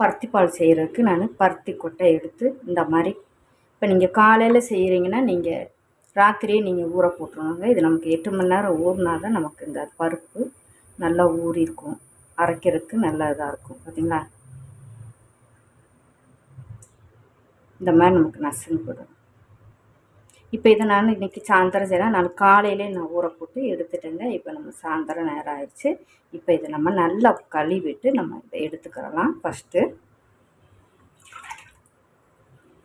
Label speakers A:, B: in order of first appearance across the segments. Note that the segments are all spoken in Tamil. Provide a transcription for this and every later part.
A: பருத்தி பால் செய்கிறதுக்கு நான் பருத்தி கொட்டை எடுத்து இந்த மாதிரி. இப்போ நீங்கள் காலையில் செய்கிறீங்கன்னா நீங்கள் ராத்திரியே நீங்கள் ஊற போட்டுருவாங்க. இது நமக்கு எட்டு மணி நேரம் ஊறினா தான் நமக்கு இந்த பருப்பு நல்லா ஊறி இருக்கும் அரைக்கிறதுக்கு நல்லா இதாக இருக்கும். பார்த்தீங்களா இந்த மாதிரி நமக்கு நசுங்க இப்போ இதை நான் இன்றைக்கி சாயந்தரம் செய்கிறேன் நான் காலையிலே நான் ஊற போட்டு எடுத்துட்டேங்க. இப்போ நம்ம சாயந்தரம் நேரம் ஆயிடுச்சு. இப்போ இதை நம்ம நல்லா கழுவிட்டு நம்ம இதை எடுத்துக்கிறலாம். ஃபஸ்ட்டு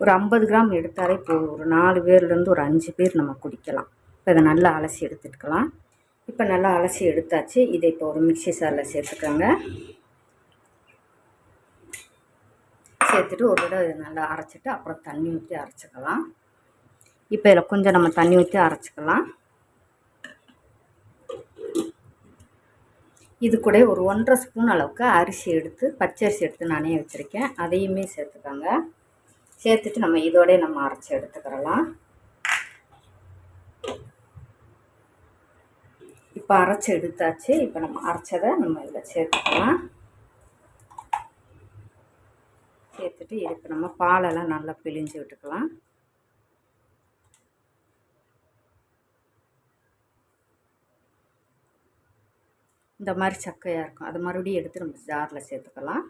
A: ஒரு ஐம்பது கிராம் எடுத்தாலே போதும். ஒரு நாலு பேர்லேருந்து ஒரு அஞ்சு பேர் நம்ம குடிக்கலாம். இப்போ இதை நல்லா அலசி எடுத்துக்கலாம். இப்போ நல்லா அலசி எடுத்தாச்சு. இதை இப்போ ஒரு மிக்சி சாரில் சேர்த்துக்கோங்க. சேர்த்துட்டு ஒரு தடவை இதை நல்லா அரைச்சிட்டு அப்புறம் தண்ணி ஊற்றி அரைச்சிக்கலாம். இப்போ இதில் கொஞ்சம் நம்ம தண்ணி ஊற்றி அரைச்சிக்கலாம். இது கூட ஒரு ஒன்றரை ஸ்பூன் அளவுக்கு அரிசி எடுத்து பச்சரிசி எடுத்து நானே வச்சுருக்கேன். அதையுமே சேர்த்துக்கோங்க. சேர்த்துட்டு நம்ம இதோடய நம்ம அரைச்சி எடுத்துக்கிறலாம். இப்போ அரைச்சி எடுத்தாச்சு. இப்போ நம்ம அரைச்சதை நம்ம இதில் சேர்த்துக்கலாம். சேர்த்துட்டு இப்போ நம்ம பாலெல்லாம் நல்லா பிழிஞ்சு விட்டுக்கலாம். இந்த மாதிரி சக்கையாக இருக்கும். அதை மறுபடியும் எடுத்து நம்ம ஜாரில் சேர்த்துக்கலாம்.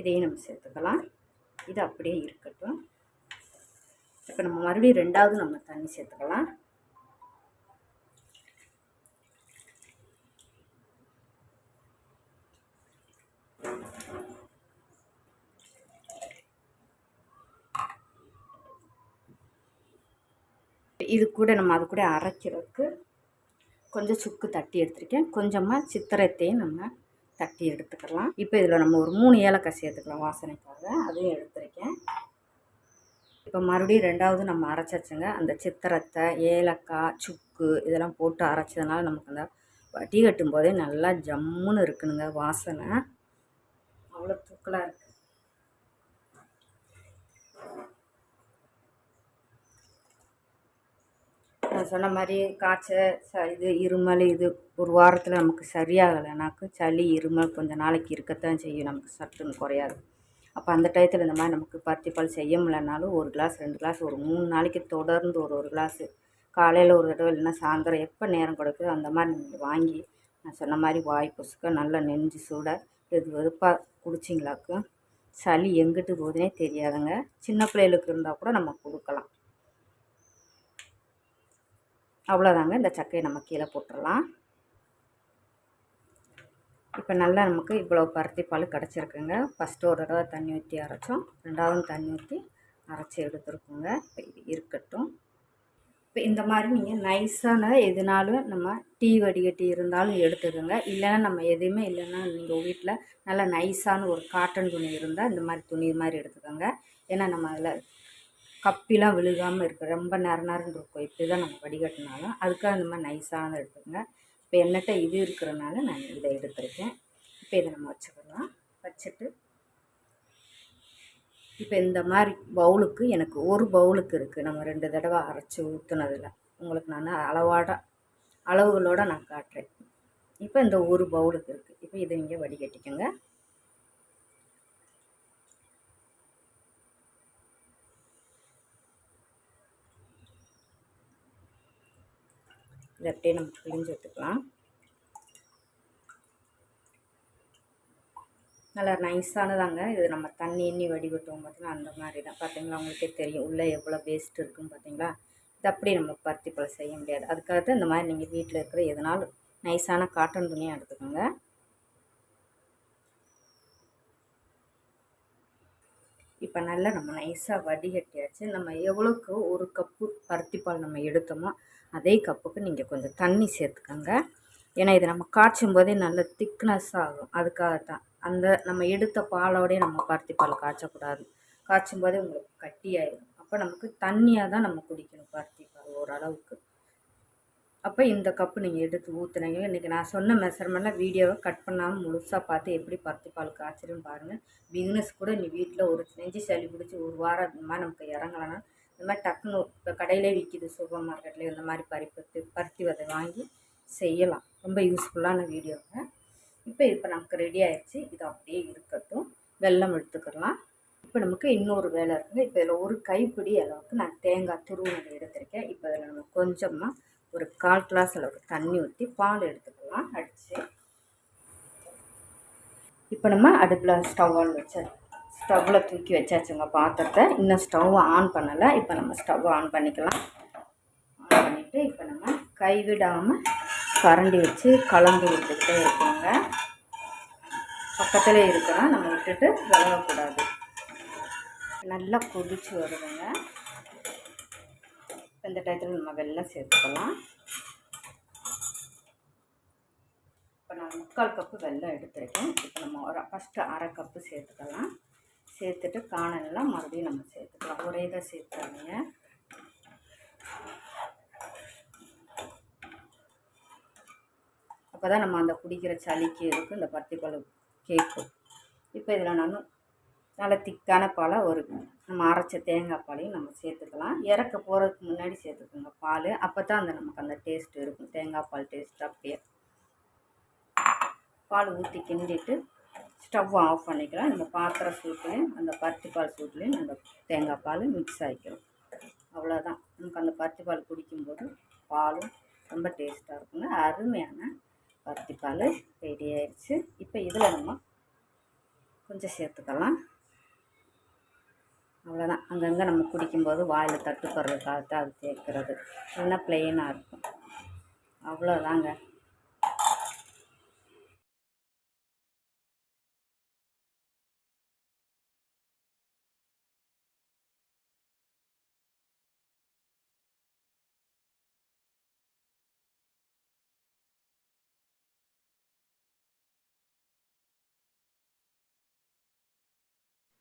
A: இதையும் நம்ம சேர்த்துக்கலாம். இது அப்படியே இருக்கட்டும். இப்போ நம்ம மறுபடியும் ரெண்டாவது நம்ம தண்ணி சேர்த்துக்கலாம். இது கூட நம்ம அது கூட அரைக்கிறதுக்கு கொஞ்சம் சுக்கு தட்டி எடுத்துருக்கேன். கொஞ்சமாக சித்திரத்தையும் நம்ம தட்டி எடுத்துக்கலாம். இப்போ இதில் நம்ம ஒரு மூணு ஏலக்காய் சேர்த்துக்கலாம் வாசனைக்காக. அதையும் எடுத்துருக்கேன். இப்போ மறுபடியும் ரெண்டாவது நம்ம அரைச்சாச்சுங்க. அந்த சித்திரத்தை ஏலக்காய் சுக்கு இதெல்லாம் போட்டு அரைச்சதுனால நமக்கு அந்த வட்டி கட்டும் போதே நல்லா ஜம்முன்னு இருக்குனுங்க வாசனை. அவ்வளோ தூக்கலாக இருக்குது நான் சொன்ன மாதிரி காய்ச்சல் ச இது இருமல் இது ஒரு வாரத்தில் நமக்கு சரியாகலைனாக்கு சளி இருமல் கொஞ்சம் நாளைக்கு இருக்கத்தான் செய்யும். நமக்கு சட்டுன்னு குறையாது. அப்போ அந்த டயத்தில் இந்த மாதிரி நமக்கு பருத்திப்பால் செய்ய முடியலனாலும் ஒரு கிளாஸ் ரெண்டு கிளாஸ் ஒரு மூணு நாளைக்கு தொடர்ந்து ஒரு ஒரு கிளாஸு. காலையில் ஒரு தடவை இல்லைன்னா சாயந்தரம் எப்போ நேரம் கொடுக்குதோ அந்த மாதிரி நீங்கள் வாங்கி நான் சொன்ன மாதிரி வாய் பொசுக்க நல்லா நெஞ்சு சூட இது வெறுப்பாக குடிச்சிங்களாக்கும் சளி எங்கிட்டு போகுதுனே தெரியாதுங்க. சின்ன பிள்ளைகளுக்கு இருந்தால் கூட நம்ம கொடுக்கலாம். அவ்வளோதாங்க. இந்த சக்கையை நம்ம கீழே போட்டுடலாம். இப்போ நல்லா நமக்கு இவ்வளோ பருத்தி பால் கிடச்சிருக்குங்க. ஃபஸ்ட்டு ஒரு தடவை தண்ணி ஊற்றி அரைச்சோம். ரெண்டாவது தண்ணி ஊற்றி அரைச்சி எடுத்துருக்குங்க. இப்போ இது இருக்கட்டும். இப்போ இந்த மாதிரி நீங்கள் நைஸான எதுனாலும் நம்ம டீ வடிகட்டி இருந்தாலும் எடுத்துக்கோங்க. இல்லைன்னா நம்ம எதுவுமே இல்லைன்னா நீங்கள் வீட்டில் நல்லா நைஸான ஒரு காட்டன் துணி இருந்தால் இந்த மாதிரி துணி மாதிரி எடுத்துக்கோங்க. ஏன்னா நம்ம அதில் கப்பிலாம் விழுகாமல் இருக்குது ரொம்ப நேர நேரம் இருக்கும். இப்படி தான் நம்ம வடிகட்டினாலும் அதுக்காக அந்த மாதிரி நைஸானதை எடுத்துக்கோங்க. இப்போ என்னட்ட இது இருக்கிறனால நான் இதை எடுத்துருக்கேன். இப்போ இதை நம்ம வச்சுக்கலாம். வச்சுட்டு இப்போ இந்த மாதிரி பவுலுக்கு எனக்கு ஒரு பவுலுக்கு இருக்குது நம்ம ரெண்டு தடவை அரைச்சி ஊற்றுனதில் உங்களுக்கு நான் அளவாட அளவுகளோடு நான் காட்டுறேன். இப்போ இந்த ஒரு பவுலுக்கு இருக்குது இப்போ இதை இங்கே வடிகட்டிக்கோங்க. இதை அப்படியே நம்ம பிழிஞ்சு எடுத்துக்கலாம். நல்லா நைஸானதாங்க. இது நம்ம தண்ணி எண்ணி வடிகட்டுவோம் பார்த்தீங்கன்னா அந்த மாதிரி தான் பார்த்தீங்களா? உங்களுக்கே தெரியும். உள்ளே எவ்வளோ வேஸ்ட் இருக்குன்னு பார்த்தீங்களா? இது அப்படியே நம்ம பருத்தி பழம் செய்ய முடியாது. அதுக்காக தான் இந்த மாதிரி நீங்கள் வீட்டில் இருக்கிற எதனாலும் நைஸான காட்டன் துணியாக எடுத்துக்கோங்க. இப்போ நல்லா நம்ம நைஸாக வடிகட்டியாச்சு. நம்ம எவ்வளோக்கு ஒரு கப்பு பருத்திப்பால் நம்ம எடுத்தோமோ அதே கப்புக்கு நீங்கள் கொஞ்சம் தண்ணி சேர்த்துக்கோங்க. ஏன்னா இது நம்ம காய்ச்சும் போதே நல்ல திக்னஸ் ஆகும். அதுக்காக தான் அந்த நம்ம எடுத்த பாலோடய நம்ம பருத்தி பால் காய்ச்சக்கூடாது. காய்ச்சும் போதே உங்களுக்கு கட்டியாயிடும் அப்போ நமக்கு தண்ணியாக தான் நம்ம குடிக்கணும் பருத்தி பால் ஓரளவுக்கு. அப்போ இந்த கப்பு நீங்கள் எடுத்து ஊற்றுனீங்க இன்றைக்கி நான் சொன்ன மெஷர்மெண்ட்டில் வீடியோவை கட் பண்ணாமல் முழுசாக பார்த்து எப்படி பருத்தி பால் காய்ச்சிருன்னு பாருங்கள் பிகினஸ் கூட நீ வீட்டில் ஒரு நெஞ்சு சளி பிடிச்சி ஒரு வாரம் இந்த மாதிரி நமக்கு இறங்கலைன்னா இந்த மாதிரி டக்குன்னு இப்போ கடையிலே விற்கிது சூப்பர் மார்க்கெட்டில் இந்த மாதிரி பறிப்பத்து பருத்தி விதை வாங்கி செய்யலாம். ரொம்ப யூஸ்ஃபுல்லான வீடியோங்க இப்போ இப்போ நமக்கு ரெடி ஆயிடுச்சு. இது அப்படியே இருக்கட்டும். வெள்ளம் எடுத்துக்கலாம். இப்போ நமக்கு இன்னொரு வேலை இருக்குது இப்போ இதில் ஒரு கைப்பிடி அளவுக்கு நான் தேங்காய் துருவனை எடுத்திருக்கேன். இப்போ இதில் நம்ம கொஞ்சமாக ஒரு கால் கிளாஸ் அளவுக்கு தண்ணி ஊற்றி பால் எடுத்துக்கலாம். அடித்து இப்போ நம்ம அடுப்பில் ஸ்டவ் ஆன் வச்ச ஸ்டவ்வில் தூக்கி வச்சாச்சுங்க பாத்திரத்தை. இன்னும் ஸ்டவ் ஆன் பண்ணலை. இப்போ நம்ம ஸ்டவ் ஆன் பண்ணிக்கலாம். ஆன் பண்ணிவிட்டு இப்போ நம்ம கைவிடாமல் கரண்டி வச்சு கலந்து விட்டுக்கிட்டே இருக்கோங்க. பக்கத்தில் இருக்கிறோம் நம்ம விட்டுட்டு விலகக்கூடாது. நல்லா கொதிச்சு வருதுங்க. இந்த டயத்தில் நம்ம வெள்ளம் சேர்த்துக்கலாம். இப்போ நான் முக்கால் கப்பு வெள்ளம் எடுத்துருக்கேன். இப்போ நம்ம ஒரு ஃபஸ்ட்டு அரை கப்பு சேர்த்துக்கலாம். சேர்த்துட்டு காணலாம் மறுபடியும் நம்ம சேர்த்துக்கலாம். ஒரே இதாக சேர்த்துறாங்க அப்போ தான் நம்ம அந்த குடிக்கிற சளிக்கு இருக்கும் இந்த பருத்தி பால் கேட்கும் இப்போ இதில் நான் நல்ல திக்கான பாலை ஒரு நம்ம அரைச்ச தேங்காய் பாலையும் நம்ம சேர்த்துக்கலாம். இறக்க போகிறதுக்கு முன்னாடி சேர்த்துக்கோங்க பால். அப்போ தான் அந்த நமக்கு அந்த டேஸ்ட் இருக்கும். தேங்காய் பால் டேஸ்ட் அப்படியே. பால் ஊற்றி கிண்டிட்டு ஸ்டவ் ஆஃப் பண்ணிக்கலாம். நம்ம பாத்திர சூட்லேயும் அந்த பருத்தி பால் சூட்லேயும் அந்த தேங்காய் பால் மிக்ஸ் ஆகிக்கிறோம் அவ்வளோதான் நமக்கு அந்த பருத்தி பால் குடிக்கும்போது பாலும் ரொம்ப டேஸ்ட்டாக இருக்குங்க. அருமையான பருத்தி பால் ரெடி ஆயிடுச்சு இப்போ இதில் நம்ம கொஞ்சம் சேர்த்துக்கலாம். அவ்வளோதான் அங்கங்கே நம்ம குடிக்கும்போது வாயில் தட்டுப்படுறதுக்காக தான் அது தேய்க்கிறது. இல்லைன்னா ப்ளெயினாக இருக்கும். அவ்வளோதாங்க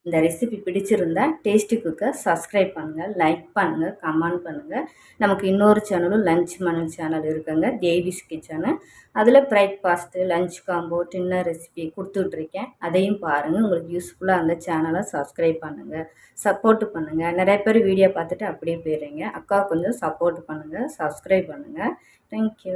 A: இந்த ரெசிபி பிடிச்சிருந்தா டேஸ்டி குக்கை சப்ஸ்கிரைப் பண்ணுங்கள் லைக் பண்ணுங்கள் கமெண்ட் பண்ணுங்கள் நமக்கு இன்னொரு சேனலும் லஞ்ச் மணல் சேனல் இருக்குங்க தேவிஸ் கிச்சனு அதில் breakfast lunch combo dinner recipe கொடுத்துட்ருக்கேன். அதையும் பாருங்கள் உங்களுக்கு யூஸ்ஃபுல்லாக அந்த சேனலை சப்ஸ்கிரைப் பண்ணுங்கள் சப்போர்ட் பண்ணுங்கள் நிறைய பேர் வீடியோ பார்த்துட்டு அப்படியே போயிடுறீங்க. அக்கா கொஞ்சம் சப்போர்ட் பண்ணுங்கள் சப்ஸ்கிரைப் பண்ணுங்கள் தேங்க்யூ